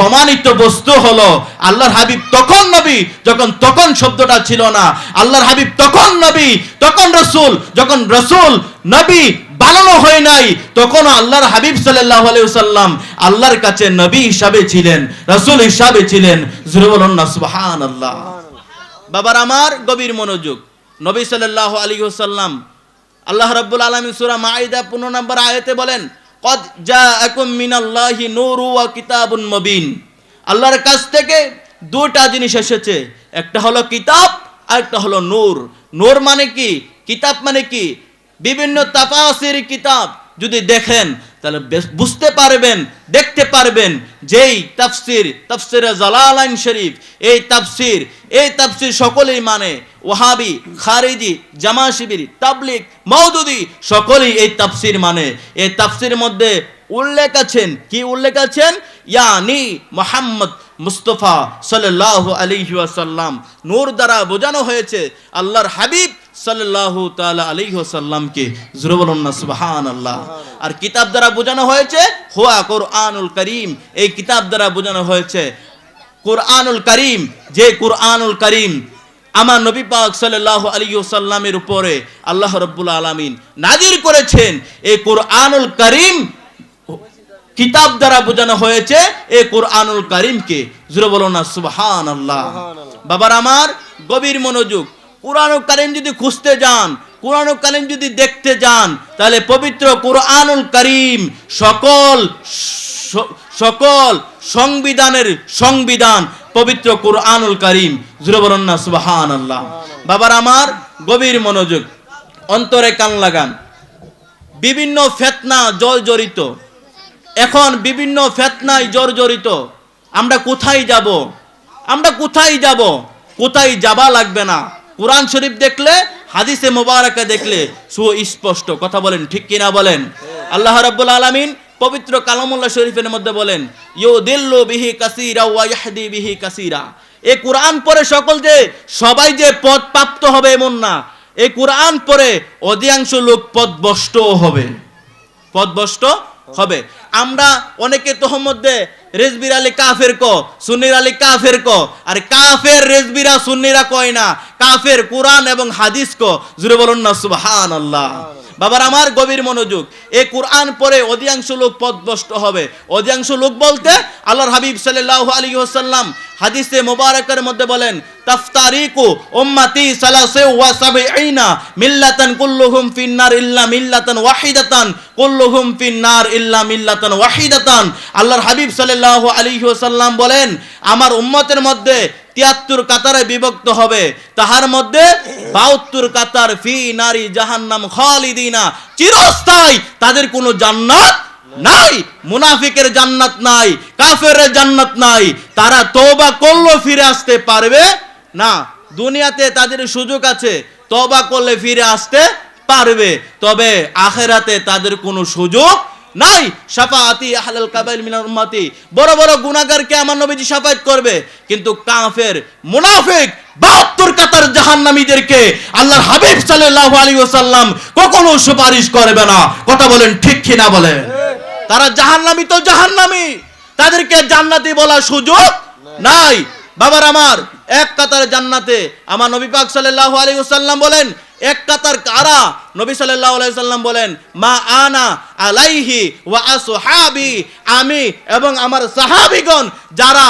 প্রমাণিত বস্তু হলো, আল্লাহর হাবিব তখন নবী, যখন তখন শব্দটা ছিল না। আল্লাহর হাবিব তখন নবী, তখন রসুল, যখন রসুল নবী বানানো হয় নাই, তখন আল্লাহর হাবিব সাল্লাল্লাহু আলাইহি সাল্লাম আল্লাহর কাছে নবী হিসাবে ছিলেন, রসুল হিসাবে ছিলেন। জুরে বলুন না বাবার আমার গভীর মনোযোগ। নবী সাল্লাল্লাহু আলাইহি ওয়াসাল্লাম আল্লাহ রাব্বুল আলামিন সূরা মাইদা 15 নম্বর আয়তে বলেন কদ জাআকুম মিনাল্লাহি নুরু ওয়া কিতাবুন মবিন। আল্লাহর কাছ থেকে দুটা জিনিস এসেছে। একটা হলো কিতাব, আর একটা হলো নূর। নূর মানে কি? কিতাব মানে কি? বিভিন্ন তাফাসির কিতাব যদি দেখেন তাহলে বুঝতে পারবেন, দেখতে পারবেন যেই তাফসির তাফসির জালালাইন শরীফ, এই তাফসির এই তাফসির সকলেই মানে ওহাবি খারিজি, জামা শিবির তাবলিক মৌদুদি সকলেই এই তাফসির মানে। এই তাফসির মধ্যে উল্লেখ আছেন, কি উল্লেখ আছেন? ইয়ানি মোহাম্মদ মুস্তফা সাল্লাল্লাহু আলাইহি ওয়াসাল্লাম। নূর দ্বারা বোঝানো হয়েছে, আল্লাহর হাবিব সাল্লাল্লাহু তাআলা আলাইহি ওয়াসাল্লামকে জোরে বলুন না, সুবহানাল্লাহ। আর কিতাব দ্বারা বোঝানো হয়েছে, হুয়া কোরআনুল করিম। এই কিতাব দ্বারা বোঝানো হয়েছে, কোরআনুল করিম, যে কোরআনুল করিম আমার নবী পাক সাল্লাল্লাহু আলাইহি ওয়াসাল্লামের উপরে আল্লাহ রাব্বুল আলামিন নাজির করেছেন, এই কোরআনুল করিম কিতাব দ্বারা বোঝানো হয়েছে, এই কোরআনুল কারিমকে জুড়ে বলো না সুবহান আল্লাহ বাবার আমার গভীর মনোযোগ কোরআনুল কারিম যদি খুঁজতে যান কোরআনুল কারিম যদি দেখতে যান, তাহলে পবিত্র কোরআনুল কারিম সকল সকল সংবিধানের সংবিধান পবিত্র কোরআনুল কারিম। জুড়ে বলুন না সুবহান আল্লাহ বাবার আমার, গভীর মনোযোগ, অন্তরে কান লাগান। বিভিন্ন ফেতনা জল জড়িত এখন বিভিন্ন ফেতনায় জর্জরিত। আমরা কোথায় যাব? আমরা কোথায় যাব? কোথায় যাবা লাগবে না? কোরআন শরীফ দেখলে, হাদিসে মোবারকা দেখলে সুস্পষ্ট। কথা বলেন, ঠিক কিনা বলেন? আল্লাহ রাব্বুল আলামিন পবিত্র কালামুল্লাহ শরীফের মধ্যে বলেন ইউ দিল্লু বিহি কাসিরা ওয়া ইয়াহদি বিহি কাসিরা। এই কোরআন পরে সকল যে, সবাই যে পথ প্রাপ্ত হবে এমন না। এই কোরআন পড়ে অধিকাংশ লোক পথভ্রষ্টও হবে। পথভ্রষ্ট হবে। আমরা অনেকে তোহর মধ্যে রেজবির আলী কাফের ক, সুন্নির আলী কাফের ক। আর কাফের রেজবিরা সুন্নিরা কয় না, কাফের কোরআন এবং হাদিস ক। জুড়ে বলুন না সুবহান আল্লাহ বাবার আমার গভীর মনোযোগ। এ কোরআন পরে অধিকাংশ লোক পথভ্রষ্ট হবে। অধিকাংশ লোক বলতে আল্লাহর হাবিব সাল্লাল্লাহু আলাইহি ওয়াসাল্লাম হাদিসে মোবারকের মধ্যে বলেন, তাফতারিকু উম্মতি সালাসে ওয়া সাবঈনা মিল্লাতান কুল্লুহুম ফিন্নার ইল্লা মিল্লাতান ওয়াহিদাতান, কুল্লুহুম ফিন্নার ইল্লা মিল্লাতান ওয়াহিদাতান। আল্লাহর হাবিব সাল্লাল্লাহু আলাইহি ওয়াসাল্লাম বলেন, আমার উম্মতের মধ্যে তিয়াত্তর কাতারে বিভক্ত হবে। তাহার মধ্যে বাহাত্তর কাতার ফি নারী জাহান্নাম খালিদিনা। চিরস্থায়ী তাদের কোনো জান্নাত নাই, মুনাফিকের জান্নাত নাই কাফের জান্নাত নাই। তারা তওবা করল ফিরে আসতে পারবে না। দুনিয়াতে তাদের সুযোগ আছে, তওবা করলে ফিরে আসতে পারবে। তবে আখেরাতে তাদের কোনো সুযোগ নাই। শাফাআতি আহলাল কাবাইল মিনাল উম্মতি। বড় বড় গুনাহগারকে আমার নবীজি শাফায়াত করবে। কিন্তু কাফের, মুনাফিক 72 কাতার জাহান্নামীদেরকে আল্লাহর হাবিব সাল্লাল্লাহু আলাইহি ওয়াসাল্লাম কখনো সুপারিশ করবে না। কথা বলেন ঠিক কি না বলেন? তারা জাহান্নামী তো জাহান্নামী। তাদেরকে জান্নাতি বলার সুযোগ নাই। বাবার আমার, এক কাতার জান্নাতে আমার নবী পাক সাল্লাল্লাহু আলাইহি ওয়াসাল্লাম বলেন, এক কাতার কারা? নবী সাল্লাল্লাহু আলাইহি সাল্লাম বলেন, মা আনা আলাইহি ওয়া আসহাবি আমি এবং আমার সাহাবীগণ যারা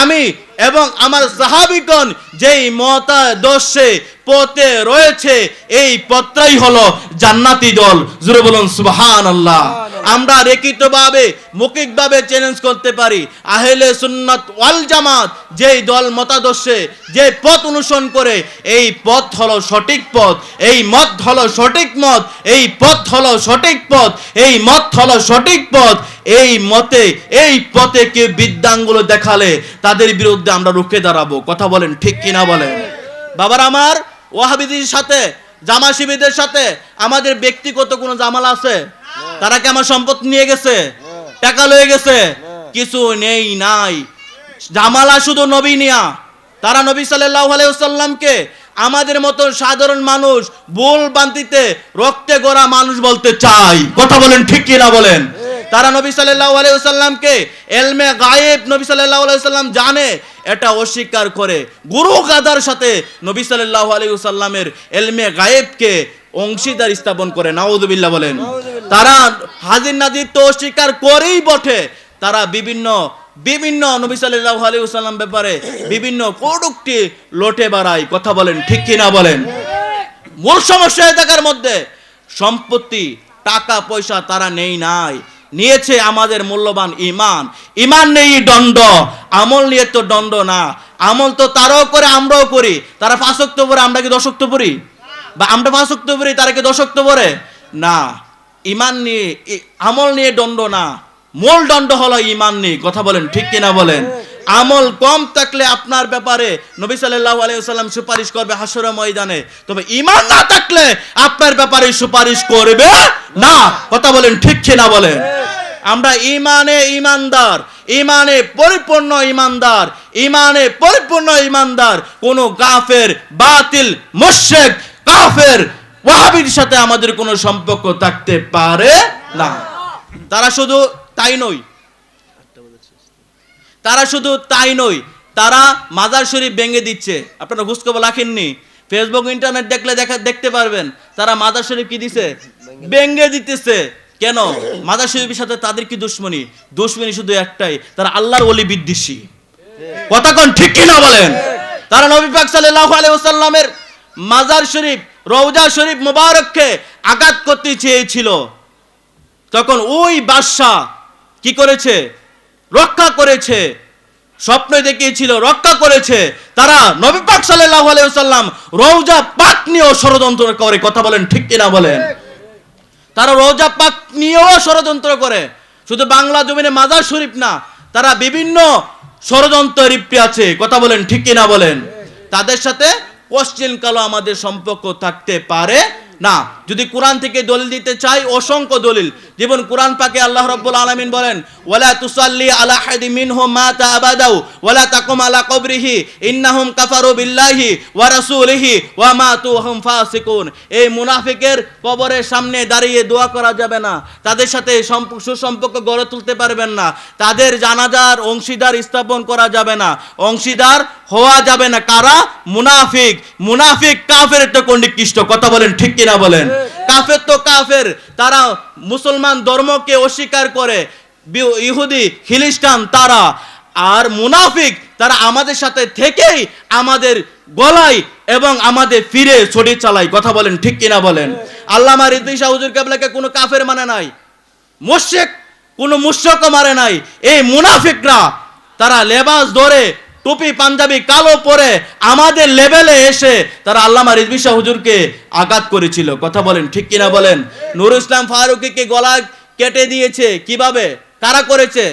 আমি এবং আমার সাহাবিগণ যেই মতাদর্শে পথে রয়েছে এই পথটাই হলো জান্নাতি দল। জুরে বলুন সুবহান আল্লাহ আমরা রেখিতভাবে মৌখিকভাবে চ্যালেঞ্জ করতে পারি। আহলে সুন্নাত ওয়াল জামাত যেই দল মতাদর্শে যে পথ অনুসরণ করে এই পথ হলো সঠিক পথ এই মত হলো সঠিক মত এই পথ হলো সঠিক পথ এই মত হলো সঠিক পথ এই মতে, এই পথে কে বিদ্যাঙ্গুলো দেখালে তাদের বিরুদ্ধে আমরা রুখে দাঁড়াবো। কথা বলেন, ঠিক কিনা বলেন? বাবার আমার, ওয়াহাবিদের সাথে জামা শিবিদের সাথে আমাদের ব্যক্তিগত কোনো জামাল আছে? তারা কি আমার সম্পদ নিয়ে গেছে? টাকা লয়ে গেছে? কিছু নেই, নাই। জামালা শুধু নবী নিয়া। তারা নবী সাল্লাল্লাহু আলাইহি ওয়াসাল্লামকে আমাদের মতো সাধারণ মানুষ ভুল বান্তিতে রক্তে গড়া মানুষ বলতে চাই কথা বলেন, ঠিক কি না বলেন? তারা নবী সাল্লাল্লাহু আলাইহি ওয়াসাল্লামকে এলমে গায়েব নবী সাল্লাল্লাহু আলাইহি ওয়াসাল্লাম জানে এটা অস্বীকার করে। গুরু গাদার সাথে নবী সাল্লাল্লাহু আলাইহি ওয়াসাল্লামের এলমে গায়েবকে অংশীদার স্থাপন করে। নাউযুবিল্লাহ বলেন। তারা হাজির নাজির তো অস্বীকার করেই বটে। তারা বিভিন্ন বিভিন্ন নবী সাল্লাল্লাহু আলাইহি ওয়াসাল্লাম ব্যাপারে বিভিন্ন কটুক্তি লোটে বাড়ায়। কথা বলেন ঠিক কিনা বলেন? মূল সমস্যা জায়গার মধ্যে সম্পত্তি টাকা পয়সা তারা নেই নাই। নিয়েছে আমাদের মূল্যবান ইমান ইমান নেই দণ্ড, আমল নিয়ে তো দণ্ড না। আমল তো তারাও করে, আমরাও করি। তারা ফাঁসক্ত পরে আমরা কি দশক্ত পড়ি? বা আমরা ফাঁসক্ত পড়ি, তারা কি দশক্ত পরে না। ইমান নিয়ে আমল নিয়ে দণ্ড না। মূল দণ্ড হলো ইমান নিয়ে, কথা বলেন, ঠিক কিনা বলেন? আমল কম থাকলে আপনার ব্যাপারে নবী সাল্লাল্লাহু আলাইহি ওয়াসাল্লাম সুপারিশ করবে হাসর ময়দানে। তবে ঈমান না থাকলে আপনার ব্যাপারে সুপারিশ করবে না। কথা বলেন ঠিক কিনা বলেন? আমরা ইমানে ইমানদার ইমানে পরিপূর্ণ ইমানদার ইমানে পরিপূর্ণ ইমানদার কোন কাফের বাতিল, মুশরিক, কাফের, ওয়াহাবির সাথে আমাদের কোনো সম্পর্ক থাকতে পারে না। তারা শুধু তাই নয় তারা শুধু তাই নয়, তারা মাজার শরীফ ভেঙে দিচ্ছে। আপনারা ঘুষখবর রাখেননি? ফেসবুক ইন্টারনেট দেখলে দেখা দেখতে পারবেন, তারা মাজার শরীফ কি দিছে? ভেঙে দিতেছে। কেন? মাজার শরীফের সাথে তাদের কি দুশ্মনী? দুশ্মনী শুধু একটাই, তারা আল্লাহর অলি বিদ্বেষী। কথা কোন ঠিক কিনা বলেন? তারা নবী পাক সাল্লাল্লাহু আলাইহি ওয়াসাল্লামের মাজার শরীফ, রওজা শরীফ মুবারককে আঘাত করতে চেয়েছিল। তখন ওই বাদশাহ কি করেছে? রক্ষা করেছে। স্বপ্ন দেখিয়েছিল, রক্ষা করেছে। তারা নবী পাক সাল্লাল্লাহু আলাইহি ওয়াসাল্লাম রওজা পাক নিয়েও ষড়যন্ত্র করে। কথা বলেন ঠিক কিনা বলেন? তারা রোজা পাক নিয়েও ষড়যন্ত্র করে। শুধু বাংলা জমিনে মাজার শরীফ না, তারা বিভিন্ন ষড়যন্ত্র লিপ্তি আছে। কথা বলেন ঠিক কিনা বলেন? তাদের সাথে কোশ্চেন কালো আমাদের সম্পর্ক থাকতে পারে। না, যদি কোরআন থেকে দলিল দিতে চাই, অসংখ্য দলিল। যেমন কোরআন পাকে আল্লাহ রাব্বুল আলামিন বলেন, ওয়ালা তুসাল্লি আলা হাদি মিনহুম মাতা আবাদাউ ওয়ালা তাকুম আলা কবরিহি, ইন্নাহুম কাফারু বিল্লাহি ওয়া রাসূলিহি ওয়া মাতু হুম ফাসিকুন। এই মুনাফিকের কবরের সামনে দাঁড়িয়ে দোয়া করা যাবে না। তাদের সাথে সুসম্পর্ক গড়ে তুলতে পারবেন না। তাদের জানাজার অংশীদার স্থাপন করা যাবে না। অংশীদার হওয়া যাবে না। কারা? মুনাফিক। মুনাফিক কাফের তো নিকৃষ্ট কথা বলেন ঠিক কিনা বলেন? কাফের তো কাফের। তারা মুসলমান ধর্মকে অস্বীকার করে। ইহুদি খ্রিস্টান তারা। আর মুনাফিক তারা আমাদের সাথে থেকেই আমাদের গলায় এবং আমাদের ফিরে ছড়ি চালায়। কথা বলেন ঠিক কিনা বলেন? আল্লামা রিদ্দি শাহ হুজুর কেবলাকে কোনো কাফের মানে নাই। মুশেক কোনো মুশরকও মারে নাই। এই মুনাফিকরা তারা লেবাস ধরে টুপি পাঞ্জাবি কালো পরে আমাদের লেভেলে এসে তারা আল্লামা রিজবি শাহ হুজুরকে আঘাত করেছিল। কথা বলেন ঠিক কিনা বলেন? নুর ইসলাম ফারুকিকে গলা কেটে দিয়েছে কীভাবে? কারা করেছে?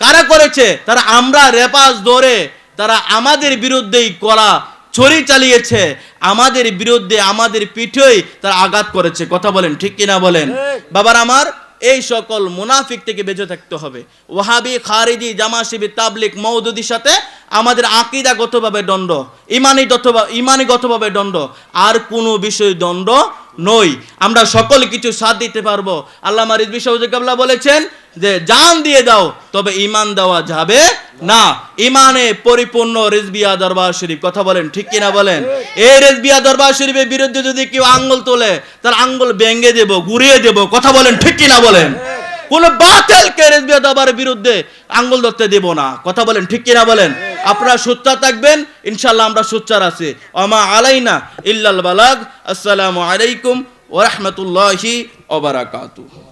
কারা করেছে? তারা আমরা রেপাস ধরে তারা আমাদের বিরুদ্ধেই করা ছড়ি চালিয়েছে আমাদের বিরুদ্ধে আমাদের পিঠেই তারা আঘাত করেছে। কথা বলেন ঠিক কিনা বলেন? বাবার আমার এই সকল মুনাফিক থেকে বেঁচে থাকতে হবে। ওয়াহাবি, খারিজি জামাশিবি তাবলিক মৌদুদির সাথে আমাদের আকিদাগতভাবে দণ্ড ইমানিগতভাবে ইমানিগতভাবে দণ্ড আর কোনো বিষয় দণ্ড নই। আমরা সকল কিছু সাথ দিতে পারব। আল্লাহ রিজবি সৌজকাবলা বলেছেন যে, জান দিয়ে দাও, তবে ইমান দেওয়া যাবে না ইমানে পরিপূর্ণ রেজবিয়া দরবার শরীফ। কথা বলেন, ঠিক কিনা বলেন? এই রেজবিয়া দরবার শরীফের বিরুদ্ধে যদি কেউ আঙ্গুল তোলে, তার আঙ্গুল ভেঙে দেব, ঘুরিয়ে দেব। কথা বলেন, ঠিক কিনা বলেন? কোন বাতিলকে রেজবিয়া দরবারের বিরুদ্ধে আঙ্গুল ধরতে দেব না। কথা বলেন, ঠিক কিনা বলেন? আপনারা সোচ্চার থাকবেন ইনশাল্লাহ আমরা সোচ্চার আছি। আমা আলাইনা ইল্লাল বালাগ। আসসালামু আলাইকুম ওয়া রাহমাতুল্লাহি ওয়া বারাকাতুহু।